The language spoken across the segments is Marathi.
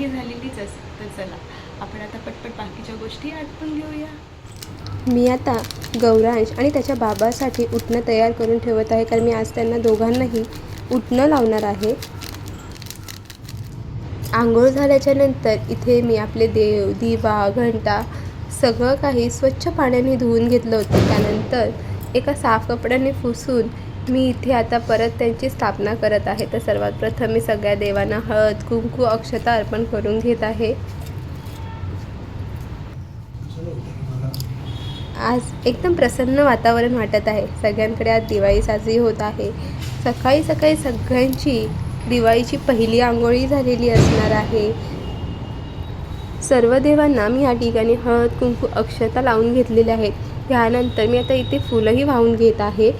ही झालेलीच असते तर चला आपण आता पटपट बाकीच्या गोष्टी आठवून घेऊया. मी आता गौरांश आणि त्याच्या बाबासाठी उठणं तयार करून ठेवत आहे कारण मी आज त्यांना दोघांनाही उठणं लावणार आहे. आंघोळ झाल्याच्यानंतर इथे मी आपले देव दिवा घंटा सगळं काही स्वच्छ पाण्याने धुवून घेतलं होतं. त्यानंतर एका साफ कपड्याने पुसून मी इथे आता परत त्यांची स्थापना करत आहे. तर सर्वात प्रथम मी सगळ्या देवांना हळद कुंकू अक्षता अर्पण करून घेत आहे. आज एकदम प्रसन्न वातावरण वाटत आहे. सगळ्यांकडे आज दिवाळी साजरी होत आहे. सकाळी सकाळी सगळ्यांची दिवाळीची पहिली आंघोळी झालेली असणार आहे. सर्व देवांना मी या ठिकाणी हळद कुंकू अक्षता लावून घेतलेल्या आहेत. त्यानंतर मी आता इथे फुलंही वाहून घेत आहे.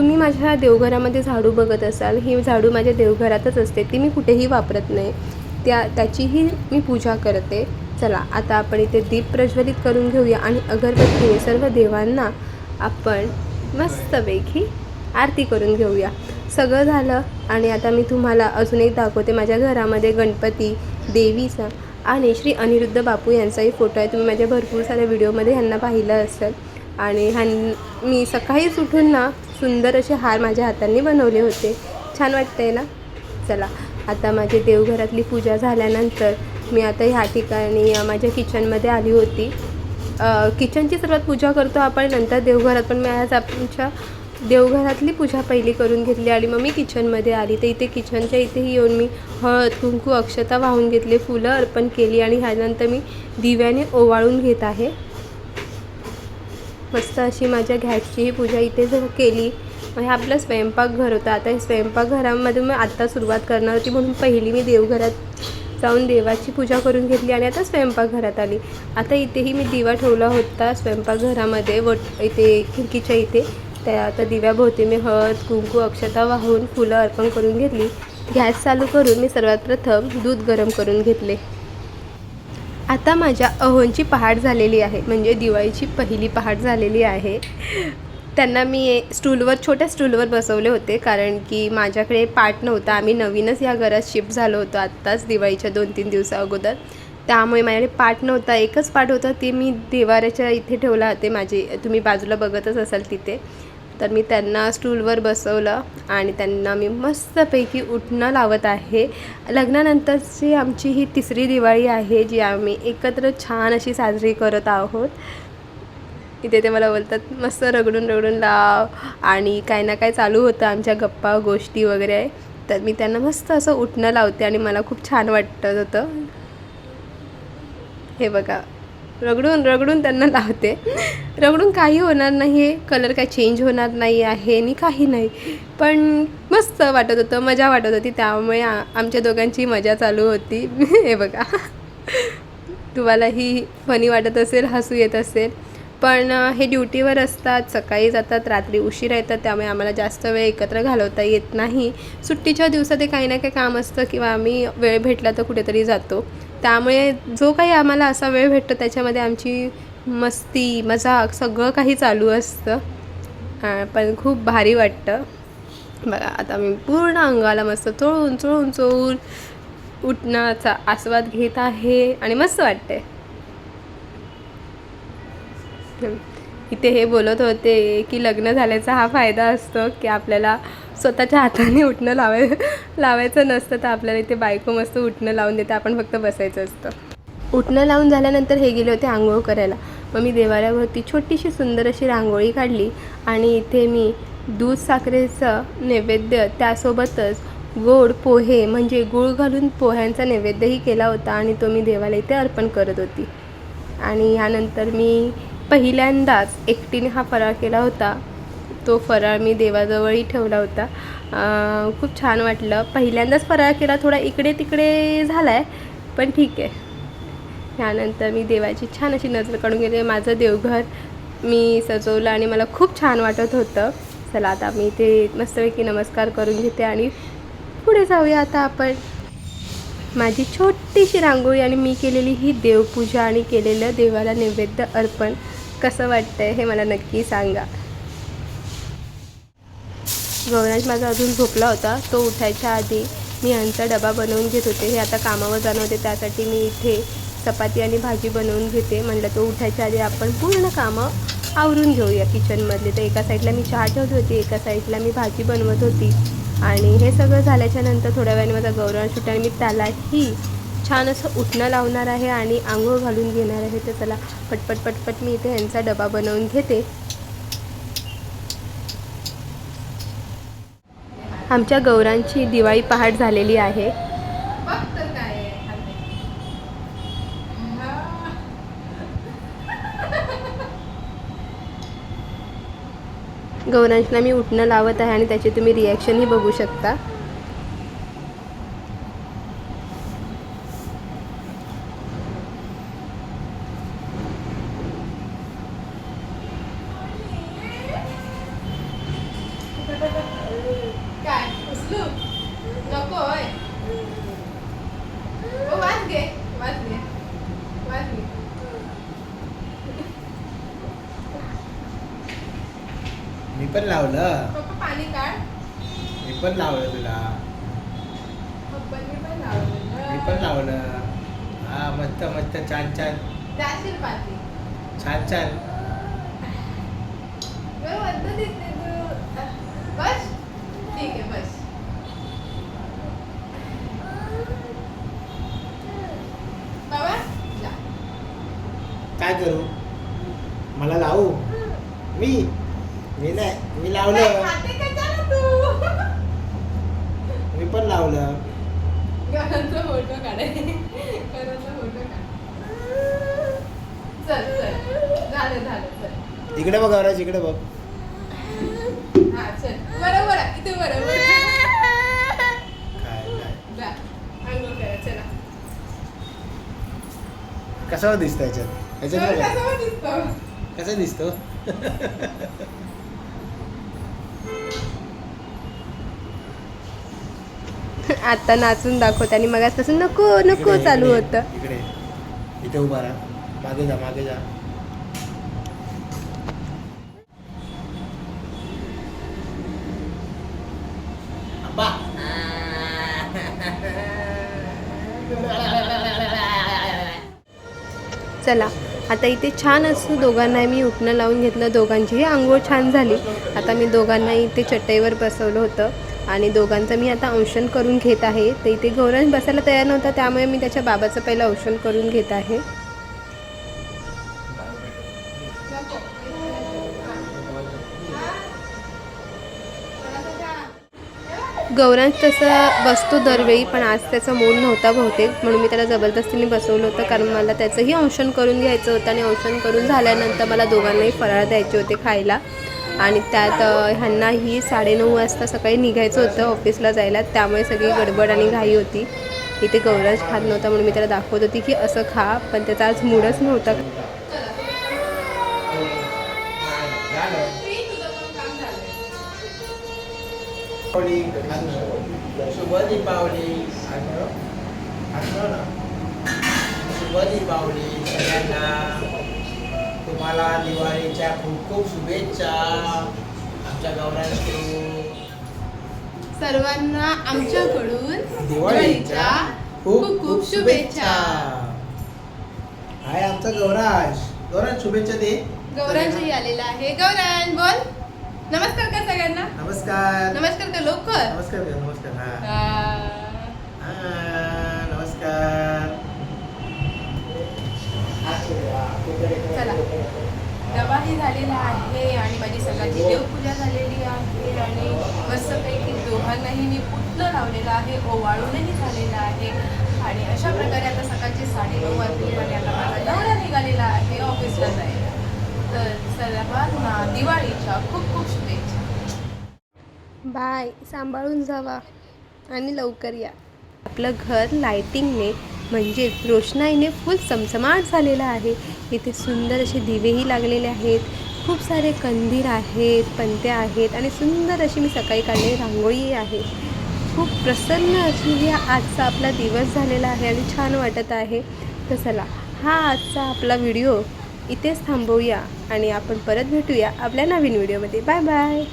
तुम्ही माझ्या देवघरामध्ये झाडू बघत असाल ही झाडू माझ्या देवघरातच असते ती मी कुठेही वापरत नाही. त्या त्याचीही मी पूजा करते. चला आता आपण इथे दीप प्रज्वलित करून घेऊया आणि अगरबत्तीने सर्व देवांना आपण मस्तपैकी आरती करून घेऊया. सगळं झालं आणि आता मी तुम्हाला अजून एक दाखवते. माझ्या घरामध्ये गणपती देवीचा आणि श्री अनिरुद्ध बापू यांचाही फोटो आहे. तुम्ही माझ्या भरपूर साऱ्या व्हिडिओमध्ये ह्यांना पाहिलं असेल. आणि ह्यां मी सकाळीच उठून ना सुंदर असे हार माझ्या हातांनी बनवले होते. छान वाटतंय ना? चला आता माझी देवघरातली पूजा झाल्यानंतर मी आता ह्या ठिकाणी माझ्या किचनमध्ये आली होती. किचनची सर्वात पूजा करतो आपण नंतर देवघरात. पण मी आज आमच्या देवघरातली पूजा पहिली करून घेतली आणि मग मी किचनमध्ये आली. तर इथे किचनच्या इथेही येऊन मी हळद कुंकू अक्षता वाहून घेतले फुलं अर्पण केली आणि ह्यानंतर मी दिव्याने ओवाळून घेत आहे. मस्त अशी माझ्या गॅसचीही पूजा इथे जर केली मग हे आपलं स्वयंपाकघर होतं. आता हे स्वयंपाकघरामध्ये मी आत्ता सुरुवात करणार होती म्हणून पहिली मी देवघरात जाऊन देवाची पूजा करून घेतली आणि आता स्वयंपाकघरात आली. आता इथेही मी दिवा ठेवला होता स्वयंपाकघरामध्ये वट इथे खिडकीच्या इथे. त्या आता दिव्याभोवती मी हळद कुंकू अक्षता वाहून फुलं अर्पण करून घेतली. गॅस चालू करून मी सर्वात प्रथम दूध गरम करून घेतले. आता माझ्या अहोंची पहाट झालेली आहे म्हणजे दिवाळीची पहिली पहाट झालेली आहे. त्यांना मी स्टूलवर छोट्या स्टूलवर बसवले होते कारण की माझ्याकडे पाट नव्हता. आम्ही नवीनच या घरात शिफ्ट झालो होतो आत्ताच दिवाळीच्या दोन तीन दिवसा अगोदर. त्यामुळे माझ्याकडे पाट नव्हता एकच पाट होता ते मी देवाऱ्याच्या इथे ठेवला होते माझे तुम्ही बाजूला बघतच असाल तिथे. तर मी त्यांना स्टूलवर बसवलं आणि त्यांना मी मस्तपैकी उठणं लावत आहे. लग्नानंतरची आमची ही तिसरी दिवाळी आहे जी आम्ही एकत्र छान अशी साजरी करत आहोत. इथे ते मला बोलतात मस्त रगडून रगडून लाव. आणि काय ना काय चालू होतं आमच्या गप्पा गोष्टी वगैरे. आहे तर मी त्यांना मस्त असं उठणं लावते आणि मला खूप छान वाटत होतं. हे बघा. रगडून रगडून त्यांना लावते. रगडून काही होणार नाही आहे कलर काय चेंज होणार नाही आहे आणि काही नाही. पण मस्त वाटत होतं मजा वाटत होती. त्यामुळे आमच्या दोघांची मजा चालू होती. हे बघा. तुम्हालाही फनी वाटत असेल हसू येत असेल. पण हे ड्युटीवर असतात सकाळी जातात रात्री उशीरा येतात त्यामुळे आम्हाला जास्त वेळ एकत्र घालवता येत नाही. सुट्टीच्या दिवसात ते काही ना काही काम असतं किंवा आम्ही वेळ भेटला तर कुठेतरी जातो. त्यामुळे जो काही आम्हाला असा वेळ भेटतो त्याच्यामध्ये आमची मस्ती मजाक सगळं काही चालू असतं. पण खूप भारी वाटतं. बघा आता मी पूर्ण अंगाला मस्त चोळून चोळून चोळून उठण्याचा आस्वाद घेत आहे आणि मस्त वाटते इथे हे बोलत होते की लग्न झाल्याचा हा फायदा असतो की आपल्याला स्वतःच्या हाताने उठणं लावाय लावायचं नसतं तर आपल्याला इथे बायको मस्त उठणं लावून देते आपण फक्त बसायचं असतं. उठणं लावून झाल्यानंतर हे गेले होते आंघोळ करायला. मग मी देवाऱ्यावरती छोटीशी सुंदर अशी रांगोळी काढली आणि इथे मी दूध साखरेचं नैवेद्य त्यासोबतच गोड पोहे म्हणजे गूळ घालून पोह्यांचा नैवेद्यही केला होता आणि तो मी देवाला इथे अर्पण करत होती. आणि ह्यानंतर मी पहिल्यांदाच एकटीने हा फराळ केला होता. तो फराळ मी देवाजवळही ठेवला होता. खूप छान वाटलं. पहिल्यांदाच फराळ केला थोडा इकडे तिकडे झाला आहे पण ठीक आहे. त्यानंतर मी देवाची छान अशी नजर काढून गेले. माझं देवघर मी सजवलं आणि मला खूप छान वाटत होतं. चला आता मी इथे मस्तपैकी नमस्कार करून घेते आणि पुढे जाऊया आता आपण. माझी छोटीशी रांगोळी आणि मी केलेली ही देवपूजा आणि केलेलं देवाला नैवेद्य अर्पण. कसं वाटतंय हे मला नक्की सांगा. गौराज माझा अजून झोपला होता. तो उठायच्या आधी मी यांचा डबा बनवून घेत होते. हे आता कामावर जाणं होते. त्यासाठी मी इथे चपाती आणि भाजी बनवून घेते म्हणलं तो उठायच्या आधी आपण पूर्ण कामं आवरून घेऊया किचनमधले. तर एका साईडला मी चहा ठेवली होती एका साईडला मी भाजी बनवत होती. आणि हे सगळं झाल्याच्यानंतर थोड्या वेळाने माझा गौरव सुट्टा मी त्यालाही छान असं उठणं लावणार आहे आणि आंघोळ घालून घेणार आहे. तर चला पटपट पटपट मी इथे यांचा डबा बनवून घेते. आमच्या गौरांची दिवाळी पहाट झालेली आहे. गौरांशला मी उठणं लावत आहे आणि त्याची तुम्ही रिॲक्शनही बघू शकता. मी पण लावलं. पप्पा पाणी काढ. मी पण लावलं तुला. पप्पांनी पण लावलं मी पण लावलं. हा मस्त मस्त छान छान. जाशील छान छान. म्हणतो तू. बस. ठीक आहे बस. बाबा जा. काय करू? मला लावू? मी? मी नाही मी लावलं. खाते कशाला तू? मी पण लावलं. घराचा फोटो काढाय घराचा फोटो काढ. चल चल. झालं झालं चल. इकडे बघ गौराज इकडे बघ. हा चल. बरोबर आहे, इथे बरोबर काय काय? जा. आंघोळ करा चला. कसं दिसतं याच्यात? याच्यात बघ. कसं दिसतो कसं दिसतो? आता नाचून दाखवते आणि मग तसं नको नको चालू होतं. इकडे. इथे उभा राहा. मागे जा मागे जा. चला. आता इथे छान असं दोघांना मी उठणं लावून घेतलं. दोघांचीही आंघोळ छान झाली. आता मी दोघांना इथे चटईवर बसवलं होतं. आणि दोघांचं मी आता औषण करून घेत आहे. तर इथे गौरव बसायला तयार नव्हता त्यामुळे मी त्याच्या बाबाचं पहिलं औषण करून घेत आहे. गौरांश तसं बसतो दरवेळी पण आज त्याचा मूड नव्हता बहुतेक. म्हणून मी त्याला जबरदस्तीने बसवलं होतं कारण मला त्याचंही औषण करून घ्यायचं होतं आणि औषण करून झाल्यानंतर मला दोघांनाही फराळ द्यायचे होते खायला. आणि त्यात ह्यांनाही साडेनऊ वाजता सकाळी निघायचं होतं ऑफिसला जायला. त्यामुळे सगळी गडबड आणि घाई होती. इथे गौरांश खात नव्हता म्हणून मी त्याला दाखवत होती की असं खा. पण त्याचा आज मूडच नव्हता. शुभ दीपावली शुभ दीपावली सगळ्यांना तुम्हाला दिवाळीच्या खूप खूप शुभेच्छा. आमच्या गौरांकडून सर्वांना आमच्याकडून दिवाळीच्या खूप खूप शुभेच्छा. हाय आमचा गौराज. गौराज शुभेच्छा दे. गौरांजही आलेला आहे. गौरांज बोल. नमस्कार कर सगळ्यांना. नमस्कार. नमस्कार कर लवकर. नमस्कार कर, नमस्कार. हा. हा, नमस्कार. चला. डबाही झालेला आहे आणि माझी सकाळची देवपूजा झालेली आहे आणि मस्तपैकी दोघांनाही मी पुतलं लावलेलं आहे ओवाळूनही झालेलं आहे. आणि अशा प्रकारे आता सकाळचे साडेनऊ वाजले आणि आता माझा नवरा निघालेला आहे ऑफिसला जायला. तर सर्वांना दिवाळीच्या खूप खूप शुभेच्छा. बाय सांभाळून जावा आणि लवकर या. आपलं घर लायटिंगने म्हणजे रोषणाईने फुल चमचमाट झालेलं आहे. इथे सुंदर असे दिवेही लागलेले आहेत. खूप सारे कंदीर आहेत पंत्या आहेत आणि सुंदर अशी मी सकाळी काढलेली रांगोळी आहे. खूप प्रसन्न अशी ही आजचा आपला दिवस झालेला आहे आणि छान वाटत आहे. तर चला हा आजचा आपला व्हिडिओ इथेच थांबवूया आणि आपण परत भेटूया आपल्या नवीन व्हिडिओमध्ये. Bye bye.